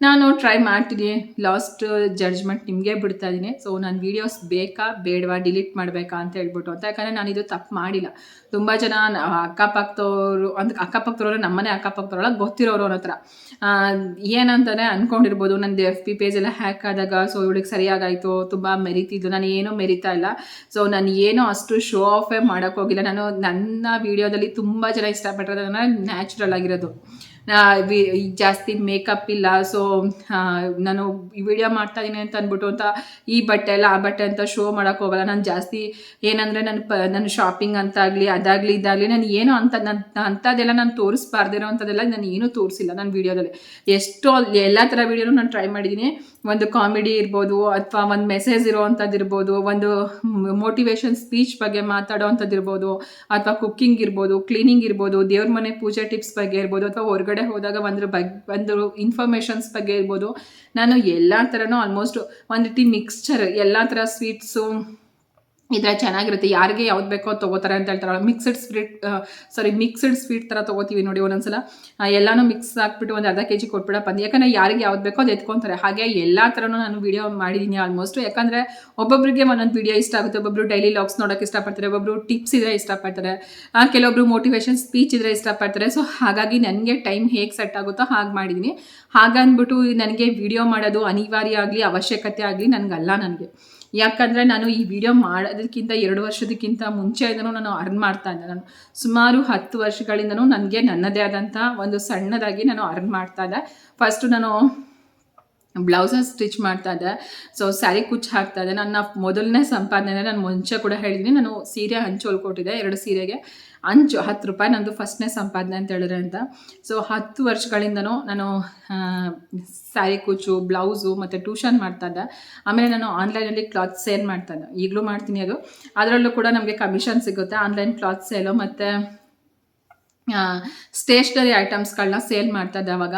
ನಾನು ಟ್ರೈ ಮಾಡ್ತೀನಿ. ಲಾಸ್ಟ್ ಜಡ್ಜ್ಮೆಂಟ್ ನಿಮಗೆ ಬಿಡ್ತಾ ಇದ್ದೀನಿ ಸೊ ನಾನು ವೀಡಿಯೋಸ್ ಬೇಕಾ ಬೇಡವಾ ಡಿಲೀಟ್ ಮಾಡಬೇಕಾ ಅಂತ ಹೇಳ್ಬಿಟ್ಟು ಅಂತ. ಯಾಕಂದರೆ ನಾನು ಇದು ತಪ್ಪು ಮಾಡಿಲ್ಲ. ತುಂಬ ಜನ ಅಕ್ಕಪಕ್ಕದವರು ಅಂತ ಅಕ್ಕಪಕ್ಕದವರು ನಮ್ಮನೆ ಅಕ್ಕಪಕ್ಕದವ್ರೊಳಗೆ ಗೊತ್ತಿರೋರು ಹತ್ರ ಆ, ಏನಂತಾನೆ ಅಂದ್ಕೊಂಡಿರ್ಬೋದು ನಂದು ಎಫ್ ಪಿ ಪೇಜ್ ಎಲ್ಲ ಹ್ಯಾಕ್ ಆದಾಗ ಸೊ ಇವಳಿಗೆ ಸರಿಯಾಗಾಯಿತು. ತುಂಬ ಮೆರಿತಿದ್ದು ನಾನು ಏನೂ ಮೆರಿತಾ ಇಲ್ಲ. ಸೊ ನಾನು ಏನೂ ಅಷ್ಟು ಶೋ ಆಫೇ ಮಾಡೋಕ್ಕೋಗಿಲ್ಲ ನಾನು ನನ್ನ ವೀಡಿಯೋದಲ್ಲಿ ತುಂಬ ಜನ ಇಷ್ಟಪಟ್ಟಿರೋದನ್ನ ನ್ಯಾಚುರಲ್ ಆಗಿರೋದು. ಜಾಸ್ತಿ ಮೇಕಪ್ ಇಲ್ಲ ಸೊ ನಾನು ಈ ವಿಡಿಯೋ ಮಾಡ್ತಾ ಇದ್ದೀನಿ ಅಂತ ಅಂದ್ಬಿಟ್ಟು ಅಂತ ಈ ಬಟ್ಟೆ ಎಲ್ಲ, ಆ ಬಟ್ಟೆ ಅಂತ ಶೋ ಮಾಡೋಕೆ ಹೋಗಲ್ಲ. ನಾನು ಜಾಸ್ತಿ ಏನಂದರೆ ನನ್ನ ಪ ನನ್ನ ಶಾಪಿಂಗ್ ಅಂತಾಗಲಿ, ಅದಾಗಲಿ, ಇದಾಗಲಿ, ನಾನು ಏನೋ ಅಂತ ನನ್ನ ಅಂಥದ್ದೆಲ್ಲ ನಾನು ತೋರಿಸ್ಬಾರ್ದಿರೋ ಅಂಥದ್ದೆಲ್ಲ ನಾನು ಏನೂ ತೋರಿಸಿಲ್ಲ ನನ್ನ ವೀಡಿಯೋದಲ್ಲಿ ಎಷ್ಟೋ, ಎಲ್ಲ ಥರ ವೀಡಿಯೋನು ನಾನು ಟ್ರೈ ಮಾಡಿದ್ದೀನಿ ಒಂದು ಕಾಮಿಡಿ ಇರ್ಬೋದು, ಅಥವಾ ಒಂದು ಮೆಸೇಜ್ ಇರೋ ಅಂಥದ್ದು ಇರ್ಬೋದು, ಒಂದು ಮೋಟಿವೇಶನ್ ಸ್ಪೀಚ್ ಬಗ್ಗೆ ಮಾತಾಡೋ ಅಂಥದ್ದು ಇರ್ಬೋದು, ಅಥವಾ ಕುಕ್ಕಿಂಗ್ ಇರ್ಬೋದು ಕ್ಲೀನಿಂಗ್ ಇರ್ಬೋದು, ದೇವ್ರ ಮನೆ ಪೂಜೆ ಟಿಪ್ಸ್ ಬಗ್ಗೆ ಇರ್ಬೋದು, ಅಥವಾ ಹೊರಗಡೆ ಹೋದಾಗ ಒಂದ್ರ ಬಗ್, ಒಂದು ಇನ್ಫಾರ್ಮೇಷನ್ಸ್ ಬಗ್ಗೆ ಇರ್ಬೋದು ನಾನು ಎಲ್ಲ ಥರನೂ ಆಲ್ಮೋಸ್ಟ್ ಒಂದು ರೀತಿ ಮಿಕ್ಸ್ಚರ್ ಎಲ್ಲ ಥರ ಸ್ವೀಟ್ಸು ಇದ್ರೆ ಚೆನ್ನಾಗಿರುತ್ತೆ. ಯಾರಿಗೆ ಯಾವ್ದು ಬೇಕೋ ತೊಗೋತಾರೆ ಅಂತ ಹೇಳ್ತಾರೆ mixed sweet sorry mixed sweet ಥರ ತೊಗೋತೀವಿ ನೋಡಿ ಒಂದೊಂದ್ಸಲ. ಎಲ್ಲನೂ ಮಿಕ್ಸ್ ಹಾಕ್ಬಿಟ್ಟು ಒಂದು ಅರ್ಧ ಕೆ ಜಿ ಕೊಟ್ಬಿಡಪ್ಪ ಅಂತ. ಯಾಕಂದರೆ ಯಾರಿಗೆ ಯಾವ್ದು ಬೇಕೋ ಅದು ಎತ್ಕೊತಾರೆ. ಹಾಗೆ ಎಲ್ಲ ಥರನೂ ನಾನು ವಿಡಿಯೋ ಮಾಡಿದ್ದೀನಿ ಆಲ್ಮೋಸ್ಟ್ ಯಾಕಂದರೆ ಒಬ್ಬೊಬ್ಬರಿಗೆ ಒಂದೊಂದು ವಿಡಿಯೋ ಇಷ್ಟ ಆಗುತ್ತೆ. ಒಬ್ಬೊಬ್ರು ಡೈಲಿ ಲಾಗ್ಸ್ ನೋಡೋಕೆ ಇಷ್ಟಪಡ್ತಾರೆ ಒಬ್ಬೊಬ್ರು ಟಿಪ್ಸ್ ಇದ್ರೆ ಇಷ್ಟಪಡ್ತಾರೆ ಕೆಲವೊಬ್ರು ಮೋಟಿವೇಶನ್ ಸ್ಪೀಚ್ ಇದ್ರೆ ಇಷ್ಟಪಡ್ತಾರೆ ಸೊ ಹಾಗಾಗಿ ನನಗೆ ಟೈಮ್ ಹೇಗೆ ಸೆಟ್ ಆಗುತ್ತೋ ಹಾಗೆ ಮಾಡಿದ್ದೀನಿ ಹಾಗಂದ್ಬಿಟ್ಟು ನನಗೆ ವಿಡಿಯೋ ಮಾಡೋದು ಅನಿವಾರ್ಯ ಆಗಲಿ, ಅವಶ್ಯಕತೆ ಆಗಲಿ ನನಗಲ್ಲ ನನಗೆ. ಯಾಕಂದರೆ ನಾನು ಈ ವಿಡಿಯೋ ಮಾಡೋದಕ್ಕಿಂತ ಎರಡು ವರ್ಷದಕ್ಕಿಂತ ಮುಂಚೆ ಮುಂಚೆಯಿಂದನೂ ನಾನು ಅರ್ನ್ ಮಾಡ್ತಾ ಇದ್ದೆ. ನಾನು ಸುಮಾರು ಹತ್ತು ವರ್ಷಗಳಿಂದನೂ ನನಗೆ ನನ್ನದೇ ಆದಂಥ ಒಂದು ಸಣ್ಣದಾಗಿ ನಾನು ಅರ್ನ್ ಮಾಡ್ತಾ ಇದ್ದೆ. ಫಸ್ಟು ನಾನು ಬ್ಲೌಸಸ್ ಸ್ಟಿಚ್ ಮಾಡ್ತಾ ಇದ್ದೆ. ಸೊ ಸ್ಯಾರಿ ಕುಚ್ಚು ಹಾಕ್ತಾ ಇದ್ದೆ. ನನ್ನ ಮೊದಲನೇ ಸಂಪಾದನೆ ನಾನು ಮುಂಚೆ ಕೂಡ ಹೇಳಿದ್ದೀನಿ ನಾನು ಸೀರೆ ಹಂಚು ಹೊಲ್ಕೊಟ್ಟಿದ್ದೆ ಎರಡು ಸೀರೆಗೆ. ಹಂಚು, ಹತ್ತು ರೂಪಾಯಿ ನಂದು ಫಸ್ಟ್ನೇ ಸಂಪಾದನೆ ಅಂತ ಹೇಳಿದ್ರೆ ಅಂತ. ಸೊ ಹತ್ತು ವರ್ಷಗಳಿಂದನೂ ನಾನು ಸ್ಯಾರಿ ಕುಚ್ಚು, ಬ್ಲೌಸು ಮತ್ತು ಟ್ಯೂಷನ್ ಮಾಡ್ತಾ ಇದ್ದೆ. ಆಮೇಲೆ ನಾನು ಆನ್ಲೈನಲ್ಲಿ ಕ್ಲಾತ್ ಸೇಲ್ ಮಾಡ್ತಾ ಇದ್ದೆ. ಈಗಲೂ ಮಾಡ್ತೀನಿ ಅದು. ಅದರಲ್ಲೂ ಕೂಡ ನಮಗೆ ಕಮಿಷನ್ ಸಿಗುತ್ತೆ. ಆನ್ಲೈನ್ ಕ್ಲಾತ್ ಸೇಲು ಮತ್ತು ಸ್ಟೇಷ್ನರಿ ಐಟಮ್ಸ್ಗಳನ್ನ ಸೇಲ್ ಮಾಡ್ತಾ ಇದ್ದೆ ಅವಾಗ.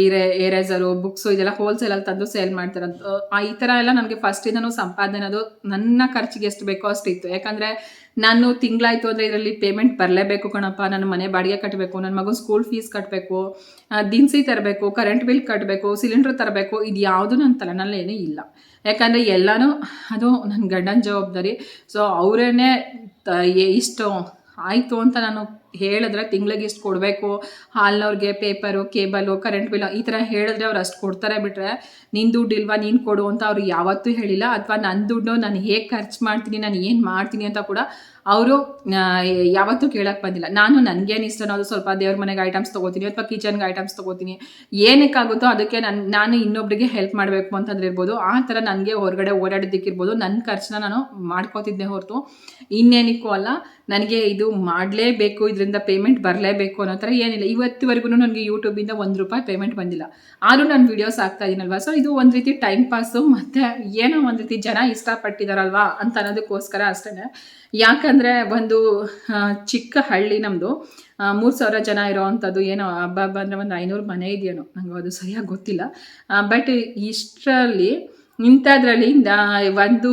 ಈರೆ ಇರೆ ಎರೇಸರು ಬುಕ್ಸು ಇದೆಲ್ಲ ಹೋಲ್ಸೇಲಲ್ಲಿ ತಂದು ಸೇಲ್ ಮಾಡ್ತಾರೆ. ಈ ಥರ ಎಲ್ಲ ನನಗೆ ಫಸ್ಟಿಂದನೂ ಸಂಪಾದನೆ ಅದು ನನ್ನ ಖರ್ಚಿಗೆ ಎಷ್ಟು ಬೇಕೋ ಅಷ್ಟು ಇತ್ತು. ಯಾಕಂದರೆ ನಾನು ತಿಂಗಳಾಯ್ತು ಅಂದರೆ ಇದರಲ್ಲಿ ಪೇಮೆಂಟ್ ಬರಲೇಬೇಕು ಕಣಪ್ಪ. ನನ್ನ ಮನೆ ಬಾಡಿಗೆ ಕಟ್ಟಬೇಕು ನನ್ನ ಮಗನ ಸ್ಕೂಲ್ ಫೀಸ್ ಕಟ್ಟಬೇಕು ದಿನಸಿ ತರಬೇಕು ಕರೆಂಟ್ ಬಿಲ್ ಕಟ್ಟಬೇಕು ಸಿಲಿಂಡ್ರ್ ತರಬೇಕು, ಇದು ಯಾವುದು ನನ್ನ ತಲೆನಲ್ಲಿ ಏನೂ ಇಲ್ಲ. ಯಾಕಂದರೆ ಎಲ್ಲನೂ ಅದು ನನ್ನ ಗಂಡನ ಜವಾಬ್ದಾರಿ. ಸೊ ಅವರೇನೆ ಇಷ್ಟು, ಆಯಿತು ಅಂತ ನಾನು ಹೇಳಿದ್ರೆ ತಿಂಗಳಿಗೆ ಇಷ್ಟು ಕೊಡಬೇಕು? ಹಾಲ್ನವ್ರಿಗೆ ಪೇಪರು, ಕೇಬಲು ಕರೆಂಟ್ ಬಿಲ್ ಈ ಥರ ಹೇಳಿದ್ರೆ ಅವ್ರು ಅಷ್ಟು ಕೊಡ್ತಾರೆ ಬಿಟ್ಟರೆ ನಿನ್ನ ದುಡ್ಡು ಇಲ್ವಾ, ನೀನು ಕೊಡು ಅಂತ ಅವ್ರು ಯಾವತ್ತೂ ಹೇಳಿಲ್ಲ. ಅಥವಾ ನನ್ನ ದುಡ್ಡು ನಾನು ಹೇಗೆ ಖರ್ಚು ಮಾಡ್ತೀನಿ, ನಾನು ಏನು ಮಾಡ್ತೀನಿ ಅಂತ ಕೂಡ ಅವರು ಯಾವತ್ತೂ ಕೇಳಕ್ಕೆ ಬಂದಿಲ್ಲ. ನಾನು ನನಗೇನು ಇಷ್ಟ ಅನ್ನೋದು ಸ್ವಲ್ಪ ದೇವ್ರ ಮನೆಗೆ ಐಟಮ್ಸ್ ತೊಗೋತೀನಿ, ಅಥವಾ ಕಿಚನ್ಗೆ ಐಟಮ್ಸ್ ತೊಗೋತೀನಿ. ಏನಕ್ಕಾಗುತ್ತೋ ಅದಕ್ಕೆ ನಾನು ನಾನು ಇನ್ನೊಬ್ಬರಿಗೆ ಹೆಲ್ಪ್ ಮಾಡಬೇಕು ಅಂತಂದ್ರೆ ಇರ್ಬೋದು. ಆ ಥರ ನನಗೆ ಹೊರಗಡೆ ಓಡಾಡೋದಕ್ಕಿರ್ಬೋದು. ನನ್ನ ಖರ್ಚನ್ನ ನಾನು ಮಾಡ್ಕೋತಿದ್ದೆ ಹೊರತು. ಇನ್ನೇನಕ್ಕೂ ಅಲ್ಲ, ನನಗೆ ಇದು ಮಾಡಲೇಬೇಕು ಇದರಿಂದ ಪೇಮೆಂಟ್ ಬರಲೇಬೇಕು ಅನ್ನೋ ಥರ ಏನಿಲ್ಲ. ಇವತ್ತಿವರೆಗೂ ನನಗೆ ಯೂಟ್ಯೂಬಿಂದ ಒಂದು ರೂಪಾಯಿ ಪೇಮೆಂಟ್ ಬಂದಿಲ್ಲ. ಆದರೂ ನಾನು ವೀಡಿಯೋಸ್ ಆಗ್ತಾ ಇದ್ದೀನಲ್ವಾ ಸೊ ಇದು ಒಂದು ರೀತಿ ಟೈಮ್ ಪಾಸು ಮತ್ತು ಏನೋ ಒಂದು ರೀತಿ ಜನ ಇಷ್ಟಪಟ್ಟಿದಾರಲ್ವಾ ಅಂತ ಅನ್ನೋದಕ್ಕೋಸ್ಕರ ಅಷ್ಟೇ ಯಾಕಂದರೆ ಒಂದು ಚಿಕ್ಕ ಹಳ್ಳಿ ನಮ್ಮದು ಮೂರು ಸಾವಿರ ಜನ ಇರೋ ಅಂಥದ್ದು ಏನೋ ಹಬ್ಬ ಹಬ್ಬ ಅಂದರೆ ಒಂದು ಐನೂರು ಮನೆ ಇದೆಯೇನೋ. ನಂಗೆ ಅದು ಸರಿಯಾಗಿ ಗೊತ್ತಿಲ್ಲ. ಬಟ್ ಇಷ್ಟರಲ್ಲಿ ಇಂಥದ್ರಲ್ಲಿ ಒಂದು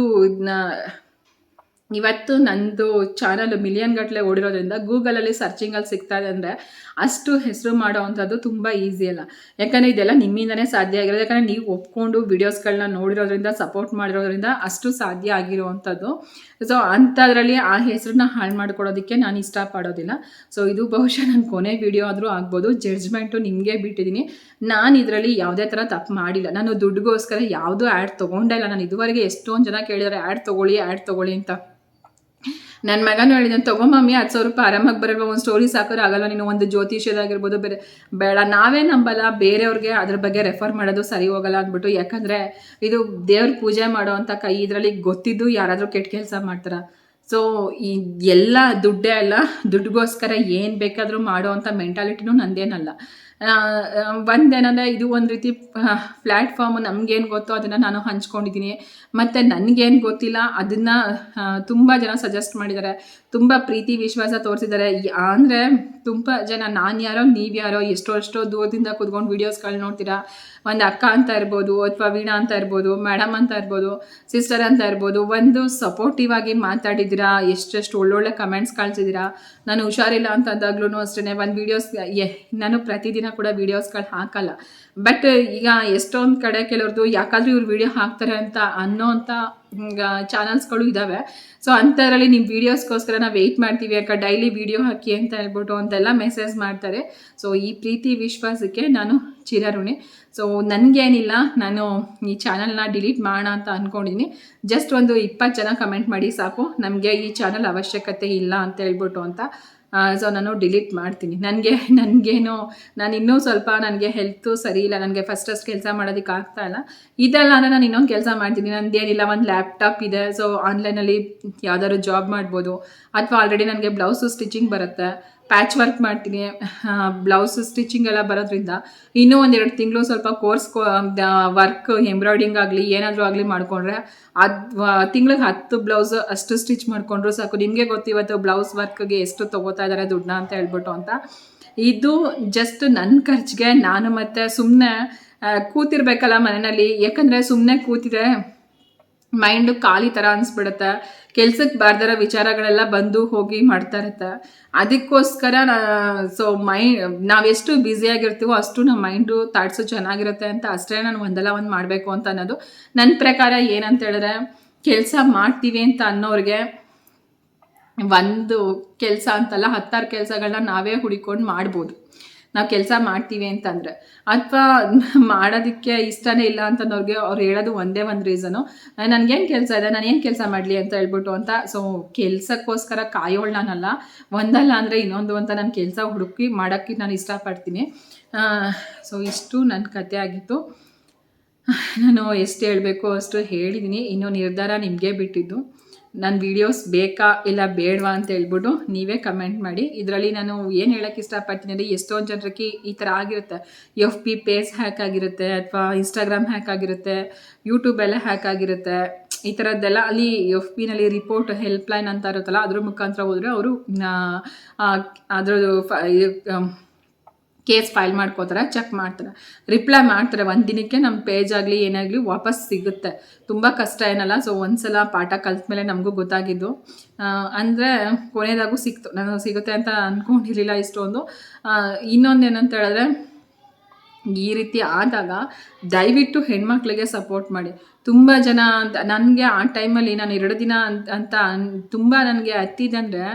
ಇವತ್ತು ನಂದು ಚಾನಲ್ ಮಿಲಿಯನ್ ಗಟ್ಟಲೆ ಓಡಿರೋದ್ರಿಂದ ಗೂಗಲಲ್ಲಿ ಸರ್ಚಿಂಗಲ್ಲಿ ಸಿಗ್ತಾ ಇದೆ ಅಂದರೆ ಅಷ್ಟು ಹೆಸರು ಮಾಡೋ ಅಂಥದ್ದು ತುಂಬ ಈಸಿ ಅಲ್ಲ. ಯಾಕಂದರೆ ಇದೆಲ್ಲ ನಿಮ್ಮಿಂದನೇ ಸಾಧ್ಯ ಆಗಿರೋದು. ಯಾಕಂದರೆ ನೀವು ಒಪ್ಕೊಂಡು ವೀಡಿಯೋಸ್ಗಳನ್ನ ನೋಡಿರೋದ್ರಿಂದ, ಸಪೋರ್ಟ್ ಮಾಡಿರೋದ್ರಿಂದ ಅಷ್ಟು ಸಾಧ್ಯ ಆಗಿರುವಂಥದ್ದು. ಸೊ, ಅಂಥದ್ರಲ್ಲಿ ಆ ಹೆಸರನ್ನ ಹಾಳು ಮಾಡ್ಕೊಡೋದಕ್ಕೆ ನಾನು ಇಷ್ಟಪಡೋದಿಲ್ಲ. ಸೊ, ಇದು ಬಹುಶಃ ನನ್ನ ಕೊನೆ ವಿಡಿಯೋ ಆದರೂ ಆಗ್ಬೋದು. ಜಡ್ಜ್ಮೆಂಟು ನಿಮಗೆ ಬಿಟ್ಟಿದ್ದೀನಿ. ನಾನು ಇದರಲ್ಲಿ ಯಾವುದೇ ಥರ ತಪ್ಪು ಮಾಡಿಲ್ಲ. ನಾನು ದುಡ್ಡುಗೋಸ್ಕರ ಯಾವುದೂ ಆ್ಯಡ್ ತೊಗೊಂಡೇ ಇಲ್ಲ. ನಾನು ಇದುವರೆಗೆ ಎಷ್ಟೊಂದು ಜನ ಕೇಳಿದಾರೆ, ಆ್ಯಡ್ ತೊಗೊಳ್ಳಿ ಆ್ಯಡ್ ತೊಗೊಳ್ಳಿ ಅಂತ. ನನ್ನ ಮಗನೂ ಹೇಳಿದ್ದಾನೆ ತಗೋ ಮಮ್ಮಿ ಹತ್ತು ಸಾವಿರ ರೂಪಾಯಿ ಆರಾಮಾಗಿ ಬರಲ್ವ? ಒಂದು ಸ್ಟೋರಿ ಸಾಕೋರು ಆಗಲ್ಲ ನೀನು ಒಂದು ಜ್ಯೋತಿಷ್ಯದಾಗಿರ್ಬೋದು, ಬೇರೆ ಬೇಡ, ನಾವೇ ನಂಬಲ್ಲ. ಬೇರೆಯವ್ರಿಗೆ ಅದ್ರ ಬಗ್ಗೆ ರೆಫರ್ ಮಾಡೋದು ಸರಿ ಹೋಗಲ್ಲ ಅಂದ್ಬಿಟ್ಟು, ಯಾಕಂದರೆ ಇದು ದೇವ್ರ ಪೂಜೆ ಮಾಡೋ ಅಂಥ ಕೈ ಇದರಲ್ಲಿ ಗೊತ್ತಿದ್ದು ಯಾರಾದರೂ ಕೆಟ್ಟ ಕೆಲಸ ಮಾಡ್ತಾರ. ಸೊ ಈ ಎಲ್ಲ ದುಡ್ಡೇ ಅಲ್ಲ, ದುಡ್ಡಿಗೋಸ್ಕರ ಏನು ಬೇಕಾದರೂ ಮಾಡೋ ಅಂಥ ಮೆಂಟಾಲಿಟಿನೂ ನಂದೇನಲ್ಲ. ಒಂದೇನಂದರೆ ಇದು ಒಂದು ರೀತಿ ಪ್ಲ್ಯಾಟ್ಫಾರ್ಮು ನಮಗೇನು ಗೊತ್ತೋ ಅದನ್ನು ನಾನು ಹಂಚ್ಕೊಂಡಿದ್ದೀನಿ ಮತ್ತು ನನಗೇನು ಗೊತ್ತಿಲ್ಲ, ಅದನ್ನು ತುಂಬ ಜನ ಸಜೆಸ್ಟ್ ಮಾಡಿದ್ದಾರೆ ತುಂಬ ಪ್ರೀತಿ, ವಿಶ್ವಾಸ ತೋರಿಸಿದ್ದಾರೆ ಅಂದರೆ ತುಂಬ ಜನ ನಾನು ಯಾರೋ ನೀವು ಯಾರೋ ಎಷ್ಟೋ ಎಷ್ಟೋ ದೂರದಿಂದ ಕೂತ್ಕೊಂಡು ವೀಡಿಯೋಸ್ಗಳು ನೋಡ್ತೀರಾ. ಒಂದು ಅಕ್ಕ ಅಂತ ಇರ್ಬೋದು ಅಥವಾ ವೀಣಾ ಅಂತ ಇರ್ಬೋದು ಮೇಡಮ್ ಅಂತ ಇರ್ಬೋದು ಸಿಸ್ಟರ್ ಅಂತ ಇರ್ಬೋದು, ಒಂದು ಸಪೋರ್ಟಿವ್ ಆಗಿ ಮಾತಾಡಿದಿರಾ ಎಷ್ಟೆಷ್ಟು ಒಳ್ಳೊಳ್ಳೆ ಕಮೆಂಟ್ಸ್ ಕಳ್ಸಿದ್ದೀರಾ? ನಾನು ಹುಷಾರಿಲ್ಲ ಅಂತ ಅಂದಾಗ್ಲೂ ಅಷ್ಟೇ ಒಂದು ವೀಡಿಯೋಸ್ ನಾನು ಪ್ರತಿದಿನ ಕೂಡ ವೀಡಿಯೋಸ್ಗಳು ಹಾಕಲ್ಲ. ಬಟ್ ಈಗ ಎಷ್ಟೊಂದು ಕಡೆ ಕೆಲವ್ರದ್ದು ಯಾಕಾದ್ರೂ ಇವ್ರು ವೀಡಿಯೋ ಹಾಕ್ತಾರೆ ಅಂತ ಅನ್ನೋ ಅಂಥ ಚಾನಲ್ಸ್ಗಳು ಇದ್ದಾವೆ ಸೊ ಅಂಥದ್ರಲ್ಲಿ ನಿಮ್ಮ ವೀಡಿಯೋಸ್ಗೋಸ್ಕರ ನಾವು ವೆಯ್ಟ್ ಮಾಡ್ತೀವಿ. ಅಕ್ಕ ಡೈಲಿ ವೀಡಿಯೋ ಹಾಕಿ ಅಂತ ಹೇಳ್ಬಿಟ್ಟು ಅಂತೆಲ್ಲ ಮೆಸೇಜ್ ಮಾಡ್ತಾರೆ. ಸೊ ಈ ಪ್ರೀತಿ ವಿಶ್ವಾಸಕ್ಕೆ ನಾನು ಚಿರಋಣಿ. ಸೊ ನನಗೇನಿಲ್ಲ. ನಾನು ಈ ಚಾನಲ್ನ ಡಿಲೀಟ್ ಮಾಡೋಣ ಅಂತ ಅಂದ್ಕೊಂಡಿದ್ದೀನಿ ಜಸ್ಟ್ ಒಂದು ಇಪ್ಪತ್ತು ಜನ ಕಮೆಂಟ್ ಮಾಡಿ ಸಾಕು. ನಮಗೆ ಈ ಚಾನಲ್ ಅವಶ್ಯಕತೆ ಇಲ್ಲ ಅಂತ ಹೇಳ್ಬಿಟ್ಟು ಅಂತ. ಸೊ ನಾನು ಡಿಲೀಟ್ ಮಾಡ್ತೀನಿ. ನನಗೆ, ನನಗೇನು, ನಾನು ಇನ್ನೂ ಸ್ವಲ್ಪ ನನಗೆ ಹೆಲ್ತು ಸರಿ ಇಲ್ಲ, ನನಗೆ ಫಸ್ಟ್ ಅಷ್ಟು ಕೆಲಸ ಮಾಡೋದಕ್ಕೆ ಆಗ್ತಾ ಇಲ್ಲ. ಇದೆಲ್ಲ ಅಂದರೆ ನಾನು ಇನ್ನೊಂದು ಕೆಲಸ ಮಾಡ್ತೀನಿ. ನಂದೇನಿಲ್ಲ, ಒಂದು ಲ್ಯಾಪ್ಟಾಪ್ ಇದೆ. ಸೊ ಆನ್ಲೈನಲ್ಲಿ ಯಾವ್ದಾದ್ರು ಜಾಬ್ ಮಾಡ್ಬೋದು. ಅಥವಾ ಆಲ್ರೆಡಿ ನನಗೆ ಬ್ಲೌಸು ಸ್ಟಿಚಿಂಗ್ ಬರುತ್ತೆ. ಪ್ಯಾಚ್ ವರ್ಕ್ ಮಾಡ್ತೀನಿ. ಬ್ಲೌಸ್ ಸ್ಟಿಚಿಂಗ್ ಎಲ್ಲ ಬರೋದ್ರಿಂದ ಇನ್ನೂ ಒಂದೆರಡು ತಿಂಗಳು ಸ್ವಲ್ಪ ಕೋರ್ಸ್ ವರ್ಕ್ ಎಂಬ್ರಾಯ್ಡಿಂಗ್ ಆಗಲಿ, ಏನಾದರೂ ಆಗಲಿ ಮಾಡಿಕೊಂಡ್ರೆ ಅದು ತಿಂಗ್ಳಿಗೆ ಹತ್ತು ಬ್ಲೌಸ್ ಅಷ್ಟು ಸ್ಟಿಚ್ ಮಾಡಿಕೊಂಡ್ರು ಸಾಕು. ನಿಮಗೆ ಗೊತ್ತಿವತ್ತು ಬ್ಲೌಸ್ ವರ್ಕ್ಗೆ ಎಷ್ಟು ತೊಗೋತಾ ಇದ್ದಾರೆ ದುಡ್ಡನ್ನ ಅಂತ ಹೇಳ್ಬಿಟ್ಟು ಅಂತ. ಇದು ಜಸ್ಟ್ ನನ್ನ ಖರ್ಚಿಗೆ ನಾನು ಮತ್ತೆ ಸುಮ್ಮನೆ ಕೂತಿರ್ಬೇಕಲ್ಲ ಮನೆಯಲ್ಲಿ. ಯಾಕಂದರೆ ಸುಮ್ಮನೆ ಕೂತಿದ್ರೆ ಮೈಂಡು ಖಾಲಿ ಥರ ಅನಿಸ್ಬಿಡುತ್ತೆ. ಕೆಲ್ಸಕ್ಕೆ ಬಾರ್ದಿರ ವಿಚಾರಗಳೆಲ್ಲ ಬಂದು ಹೋಗಿ ಮಾಡ್ತಾ ಇರುತ್ತೆ. ಅದಕ್ಕೋಸ್ಕರ ಸೊ ಮೈ ನಾವೆಷ್ಟು ಬ್ಯುಸಿಯಾಗಿರ್ತೀವೋ ಅಷ್ಟು ನಮ್ಮ ಮೈಂಡು ಥಾಟ್ಸು ಚೆನ್ನಾಗಿರುತ್ತೆ ಅಂತ ಅಷ್ಟೇ ನಾನು ಒಂದಲ್ಲ ಒಂದು ಮಾಡಬೇಕು ಅಂತ ಅನ್ನೋದು. ನನ್ನ ಪ್ರಕಾರ ಏನಂತ ಹೇಳಿದ್ರೆ, ಕೆಲಸ ಮಾಡ್ತೀವಿ ಅಂತ ಅನ್ನೋರಿಗೆ ಒಂದು ಕೆಲಸ ಅಂತಲ್ಲ ಹತ್ತಾರು ಕೆಲಸಗಳನ್ನ ನಾವೇ ಹುಡಿಕೊಂಡು ಮಾಡ್ಬೋದು. ನಾವು ಕೆಲಸ ಮಾಡ್ತೀವಿ ಅಂತಂದರೆ. ಅಥವಾ ಮಾಡೋದಕ್ಕೆ ಇಷ್ಟನೇ ಇಲ್ಲ ಅಂತಂದವ್ರಿಗೆ ಅವ್ರು ಹೇಳೋದು ಒಂದೇ ಒಂದು ರೀಸನು ನನಗೇನು ಕೆಲಸ ಇದೆ ನಾನು ಏನು ಕೆಲಸ ಮಾಡಲಿ ಅಂತ ಹೇಳ್ಬಿಟ್ಟು ಅಂತ ಸೊ ಕೆಲಸಕ್ಕೋಸ್ಕರ ಕಾಯೋಳು ನಾನಲ್ಲ ಒಂದಲ್ಲ ಅಂದರೆ ಇನ್ನೊಂದು ಅಂತ ನಾನು ಕೆಲಸ ಹುಡುಕಿ ಮಾಡೋಕ್ಕೆ ನಾನು ಇಷ್ಟಪಡ್ತೀನಿ. ಸೊ ಇಷ್ಟು ನನ್ನ ಕತೆ ಆಗಿತ್ತು. ನಾನು ಎಷ್ಟು ಹೇಳಬೇಕು ಅಷ್ಟು ಹೇಳಿದ್ದೀನಿ ಇನ್ನೂ ನಿರ್ಧಾರ ನಿಮಗೆ ಬಿಟ್ಟಿದ್ದು. ನನ್ನ ವೀಡಿಯೋಸ್ ಬೇಕಾ ಇಲ್ಲ ಬೇಡವಾ ಅಂತ ಹೇಳ್ಬಿಟ್ಟು ನೀವೇ ಕಮೆಂಟ್ ಮಾಡಿ. ಇದರಲ್ಲಿ ನಾನು ಏನು ಹೇಳೋಕ್ಕೆ ಇಷ್ಟಪಡ್ತೀನಿ ಅಂದರೆ ಎಷ್ಟೊಂದು ಜನರಿಗೆ ಈ ಥರ ಆಗಿರುತ್ತೆ. ಎಫ್ ಪಿ ಪೇಸ್ ಹ್ಯಾಕ್ ಆಗಿರುತ್ತೆ ಅಥವಾ ಇನ್ಸ್ಟಾಗ್ರಾಮ್ ಹ್ಯಾಕ್ ಆಗಿರುತ್ತೆ ಯೂಟ್ಯೂಬೆಲ್ಲ ಹ್ಯಾಕ್ ಆಗಿರುತ್ತೆ. ಈ ಥರದ್ದೆಲ್ಲ ಅಲ್ಲಿ ಎಫ್ ಪಿನಲ್ಲಿ ರಿಪೋರ್ಟ್ ಹೆಲ್ಪ್ಲೈನ್ ಅಂತ ಇರುತ್ತಲ್ಲ, ಅದ್ರ ಮುಖಾಂತರ ಹೋದರೆ ಅವರು ಅದ್ರದ್ದು ಕೇಸ್ ಫೈಲ್ ಮಾಡ್ಕೋತಾರೆ, ಚೆಕ್ ಮಾಡ್ತಾರೆ. ರಿಪ್ಲೈ ಮಾಡ್ತಾರೆ, ಒಂದು ದಿನಕ್ಕೆ ನಮ್ಮ ಪೇಜ್ ಆಗಲಿ, ಏನಾಗಲಿ ವಾಪಸ್ ಸಿಗುತ್ತೆ. ತುಂಬ ಕಷ್ಟ ಏನಲ್ಲ ಸೊ ಒಂದ್ಸಲ ಪಾಠ ಕಲ್ತ ಮೇಲೆ ನಮಗೂ ಗೊತ್ತಾಗಿದ್ದು. ಅಂದರೆ ಕೊನೆಯದಾಗೂ ಸಿಕ್ತು. ನಾನು ಸಿಗುತ್ತೆ ಅಂತ ಅಂದ್ಕೊಂಡಿರಲಿಲ್ಲ ಇಷ್ಟೊಂದು. ಇನ್ನೊಂದು ಏನಂತ ಹೇಳಿದ್ರೆ ಈ ರೀತಿ ಆದಾಗ ದಯವಿಟ್ಟು ಹೆಣ್ಮಕ್ಳಿಗೆ ಸಪೋರ್ಟ್ ಮಾಡಿ. ತುಂಬ ಜನ ಅಂತ, ನನಗೆ ಆ ಟೈಮಲ್ಲಿ ನಾನು ಎರಡು ದಿನ ಅಂತ ಅಂತ ತುಂಬ ನನಗೆ ಹತ್ತಿದಂದರೆ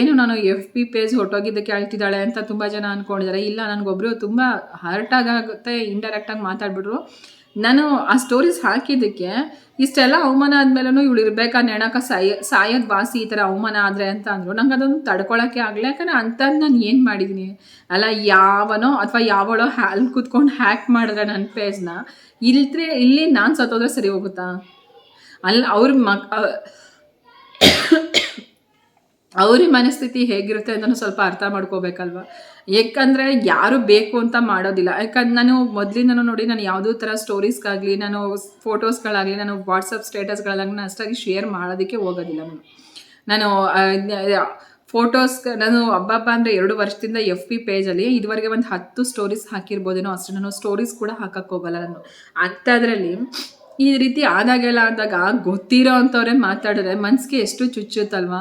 ಏನು ನಾನು ಎಫ್ ಪಿ ಪೇಜ್ ಹೊಟ್ಟೋಗಿದ್ದಕ್ಕೆ ಅಳ್ತಿದ್ದಾಳೆ ಅಂತ ತುಂಬ ಜನ ಅಂದ್ಕೊಂಡಿದ್ದಾರೆ ಇಲ್ಲ ನನಗೊಬ್ಬರು ತುಂಬ ಹರ್ಟಾಗುತ್ತೆ ಇಂಡೈರೆಕ್ಟಾಗಿ ಮಾತಾಡ್ಬಿಟ್ರು. ನಾನು ಆ ಸ್ಟೋರೀಸ್ ಹಾಕಿದ್ದಕ್ಕೆ ಇಷ್ಟೆಲ್ಲ ಅವಮಾನ ಆದ್ಮೇಲೂ ಇವಳು ಇರ್ಬೇಕಾ, ನೆಣಕ ಸಾಯ, ಸಾಯೋದು ವಾಸಿ ಈ ಥರ ಅವಮಾನ ಆದರೆ ಅಂತ ಅಂದರು. ನಂಗೆ ಅದೊಂದು ತಡ್ಕೊಳಕ್ಕೆ ಆಗಲ್ಲ ಯಾಕಂದ್ರೆ ಅಂಥದ್ದು ನಾನು ಏನು ಮಾಡಿದ್ದೀನಿ ಅಲ್ಲ, ಯಾವನೋ ಅಥವಾ ಯಾವಳೋ ಹ್ಯಾಲ್ ಕೂತ್ಕೊಂಡು ಹ್ಯಾಕ್ ಮಾಡಿದ್ರೆ ನನ್ನ ಪೇಜ್ನ ಇಲ್ತ್ರೆ ಇಲ್ಲಿ ನಾನು ಸತ್ತೋದ್ರೆ ಸರಿ ಹೋಗುತ್ತಾ? ಅಲ್ಲಿ ಅವ್ರ ಮಕ್ ಅವ್ರ ಮನಸ್ಥಿತಿ ಹೇಗಿರುತ್ತೆ ಅಂತ ಸ್ವಲ್ಪ ಅರ್ಥ ಮಾಡ್ಕೋಬೇಕಲ್ವ? ಯಾಕಂದರೆ ಯಾರು ಬೇಕು ಅಂತ ಮಾಡೋದಿಲ್ಲ. ಯಾಕಂದ್ರೆ ನಾನು ಮೊದಲಿಂದನೂ ನೋಡಿ ನಾನು ಯಾವುದೋ ಥರ ಸ್ಟೋರೀಸ್ಗಾಗಲಿ, ನಾನು ಫೋಟೋಸ್ಗಳಾಗಲಿ, ನಾನು ವಾಟ್ಸಪ್ ಸ್ಟೇಟಸ್ಗಳಾಗಲಿ ನಾನು ಅಷ್ಟಾಗಿ ಶೇರ್ ಮಾಡೋದಕ್ಕೆ ಹೋಗೋದಿಲ್ಲ ನಾನು. ನಾನು ಫೋಟೋಸ್, ನಾನು ಹಬ್ಬ ಅಂದರೆ ಎರಡು ವರ್ಷದಿಂದ ಎಫ್ ಪಿ ಪೇಜಲ್ಲಿ ಇದುವರೆಗೆ ಒಂದು ಹತ್ತು ಸ್ಟೋರೀಸ್ ಹಾಕಿರ್ಬೋದೇನೋ ಅಷ್ಟು. ನಾನು ಸ್ಟೋರೀಸ್ ಕೂಡ ಹಾಕಕ್ಕೆ ಹೋಗಲ್ಲ ನಾನು. ಅಂಥದ್ರಲ್ಲಿ ಈ ರೀತಿ ಆದಾಗೆಲ್ಲ ಆದಾಗ ಗೊತ್ತಿರೋ ಅಂಥವ್ರೆ ಮಾತಾಡಿದ್ರೆ ಮನಸ್ಸಿಗೆ ಎಷ್ಟು ಚುಚ್ಚುತ್ತಲ್ವಾ?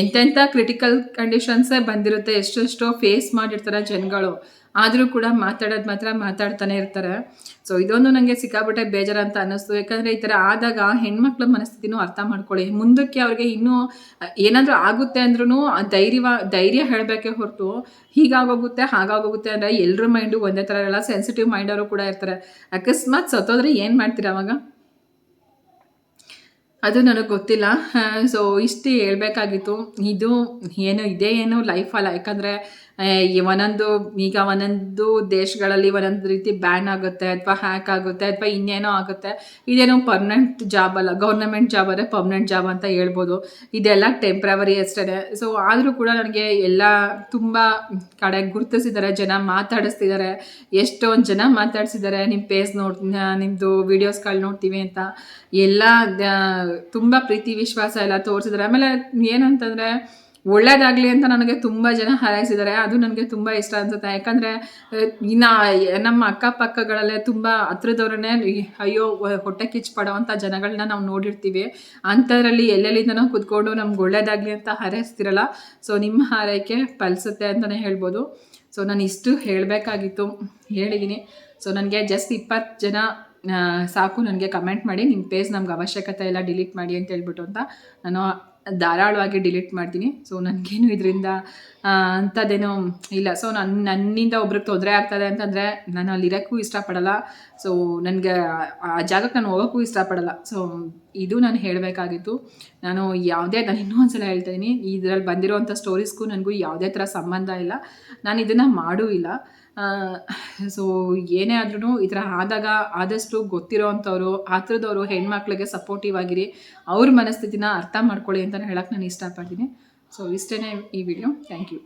ಎಂತೆಂಥ ಕ್ರಿಟಿಕಲ್ ಕಂಡೀಷನ್ಸೇ ಬಂದಿರುತ್ತೆ, ಎಷ್ಟೆಷ್ಟೋ ಫೇಸ್ ಮಾಡಿರ್ತಾರೆ ಜನಗಳು. ಆದರೂ ಕೂಡ ಮಾತಾಡೋದು ಮಾತ್ರ ಮಾತಾಡ್ತಾನೆ ಇರ್ತಾರೆ. ಸೊ ಇದೊಂದು ನನಗೆ ಸಿಕ್ಕಾಬಿಟ್ಟೆ ಬೇಜಾರ ಅಂತ ಅನ್ನಿಸ್ತು. ಯಾಕಂದರೆ ಈ ಥರ ಆದಾಗ ಹೆಣ್ಮಕ್ಳ ಮನಸ್ಥಿತಿನೂ ಅರ್ಥ ಮಾಡ್ಕೊಳ್ಳಿ. ಮುಂದಕ್ಕೆ ಅವ್ರಿಗೆ ಇನ್ನೂ ಏನಾದರೂ ಆಗುತ್ತೆ ಅಂದ್ರೂ ಧೈರ್ಯವ, ಧೈರ್ಯ ಹೇಳಬೇಕೆ ಹೊರತು, ಹೀಗಾಗೋಗುತ್ತೆ, ಹಾಗಾಗೋಗುತ್ತೆ ಅಂದರೆ ಎಲ್ಲರ ಮೈಂಡು ಒಂದೇ ಥರ ಇರಲ್ಲ. ಸೆನ್ಸಿಟಿವ್ ಮೈಂಡವರು ಕೂಡ ಇರ್ತಾರೆ. ಅಕಸ್ಮಾತ್ ಸತ್ತೋದ್ರೆ ಏನು ಮಾಡ್ತೀರಾ ಅವಾಗ? ಅದು ನನಗೆ ಗೊತ್ತಿಲ್ಲ. ಸೊ ಇಷ್ಟು ಹೇಳ್ಬೇಕಾಗಿತ್ತು. ಇದು ಏನು ಇದೇ ಏನು ಲೈಫಲ್ಲ ಯಾಕಂದರೆ ಒಂದೊಂದು, ಈಗ ಒಂದೊಂದು ದೇಶಗಳಲ್ಲಿ ಒಂದೊಂದು ರೀತಿ ಬ್ಯಾನ್ ಆಗುತ್ತೆ ಅಥವಾ ಹ್ಯಾಕ್ ಆಗುತ್ತೆ ಅಥವಾ ಇನ್ನೇನೋ ಆಗುತ್ತೆ. ಇದೇನೋ ಪರ್ಮನೆಂಟ್ ಜಾಬ್ ಅಲ್ಲ ಗೌರ್ನಮೆಂಟ್ ಜಾಬ್ ಅಂದರೆ ಪರ್ಮನೆಂಟ್ ಜಾಬ್ ಅಂತ ಹೇಳ್ಬೋದು. ಇದೆಲ್ಲ ಟೆಂಪ್ರವರಿ ಅಷ್ಟೇ ಸೊ ಆದರೂ ಕೂಡ ನನಗೆ ಎಲ್ಲ ತುಂಬ ಕಡೆ ಗುರುತಿಸಿದ್ದಾರೆ, ಜನ ಮಾತಾಡಿಸ್ತಿದ್ದಾರೆ. ಎಷ್ಟೊಂದು ಜನ ಮಾತಾಡಿಸಿದ್ದಾರೆ ನಿಮ್ಮ ಪೇಜ್ ನೋಡ್ ನಿಮ್ಮದು ವೀಡಿಯೋಸ್ಗಳು ನೋಡ್ತೀವಿ ಅಂತ. ಎಲ್ಲ ತುಂಬ ಪ್ರೀತಿ, ವಿಶ್ವಾಸ ಎಲ್ಲ ತೋರಿಸಿದ್ದಾರೆ. ಆಮೇಲೆ ಏನಂತಂದರೆ ಒಳ್ಳೇದಾಗಲಿ ಅಂತ ನನಗೆ ತುಂಬ ಜನ ಹಾರೈಸಿದ್ದಾರೆ. ಅದು ನನಗೆ ತುಂಬ ಇಷ್ಟ ಅನ್ಸುತ್ತೆ. ಯಾಕಂದರೆ ಇನ್ನು ನಮ್ಮ ಅಕ್ಕಪಕ್ಕಗಳಲ್ಲೇ ತುಂಬ ಹತ್ರದವ್ರನ್ನೇ ಅಯ್ಯೋ ಹೊಟ್ಟೆ ಕಿಚ್ಚು ಪಡೋವಂಥ ಜನಗಳನ್ನ ನಾವು ನೋಡಿರ್ತೀವಿ. ಅಂಥದ್ರಲ್ಲಿ ಎಲ್ಲೆಲ್ಲಿಂದನೋ ಕುತ್ಕೊಂಡು ನಮ್ಗೆ ಒಳ್ಳೇದಾಗಲಿ ಅಂತ ಹಾರೈಸ್ತಿರಲ್ಲ. ಸೊ ನಿಮ್ಮ ಹಾರೈಕೆ ಫಲಿಸುತ್ತೆ ಅಂತಲೇ ಹೇಳ್ಬೋದು. ಸೊ, ನಾನು ಇಷ್ಟು ಹೇಳಬೇಕಾಗಿತ್ತು. ಹೇಳಿದ್ದೀನಿ ಸೊ, ನನಗೆ ಜಸ್ಟ್ ಇಪ್ಪತ್ತು ಜನ ಸಾಕು. ನನಗೆ ಕಮೆಂಟ್ ಮಾಡಿ. ನಿಮ್ಮ ಪೇಜ್ ನಮ್ಗೆ ಅವಶ್ಯಕತೆ ಇಲ್ಲ, ಡಿಲೀಟ್ ಮಾಡಿ ಅಂತ ಹೇಳ್ಬಿಟ್ಟು ಅಂತ ನಾನು ಧಾರಾಳವಾಗಿ ಡಿಲೀಟ್ ಮಾಡ್ತೀನಿ. ಸೊ ನನಗೇನು ಇದರಿಂದ ಅಂಥದ್ದೇನೋ ಇಲ್ಲ. ಸೊ ನನ್ನ ನನ್ನಿಂದ ಒಬ್ರಿಗೆ ತೊಂದರೆ ಆಗ್ತದೆ ಅಂತಂದರೆ ನಾನು ಅಲ್ಲಿರೋಕ್ಕೂ ಇಷ್ಟಪಡಲ್ಲ. ಸೊ ನನಗೆ ಆ ಜಾಗಕ್ಕೆ ನಾನು ಹೋಗೋಕ್ಕೂ ಇಷ್ಟಪಡಲ್ಲ. ಸೊ ಇದು ನಾನು ಹೇಳಬೇಕಾಗಿತ್ತು. ನಾನು ಯಾವುದೇ, ನಾನು ಇನ್ನೂ ಒಂದ್ಸಲ ಹೇಳ್ತಾ ಇದ್ದೀನಿ ಇದರಲ್ಲಿ ಬಂದಿರೋವಂಥ ಸ್ಟೋರೀಸ್ಗೂ ನನಗೂ ಯಾವುದೇ ಥರ ಸಂಬಂಧ ಇಲ್ಲ. ನಾನು ಇದನ್ನು ಮಾಡೂ ಇಲ್ಲ. ಸೊ ಏನೇ ಆದ್ರೂ ಈ ಥರ ಆದಾಗ ಆದಷ್ಟು ಗೊತ್ತಿರೋ ಅಂಥವ್ರು ಆ ಥರದವರು ಹೆಣ್ಮಕ್ಳಿಗೆ ಸಪೋರ್ಟಿವ್ ಆಗಿರಿ. ಅವ್ರ ಮನಸ್ಥಿತಿನ ಅರ್ಥ ಮಾಡ್ಕೊಳ್ಳಿ ಅಂತ ಹೇಳಕ್ಕೆ ನಾನು ಇಷ್ಟಪಡ್ತೀನಿ. ಸೊ ಇಷ್ಟೇ ಈ ವಿಡಿಯೋ ಥ್ಯಾಂಕ್ ಯು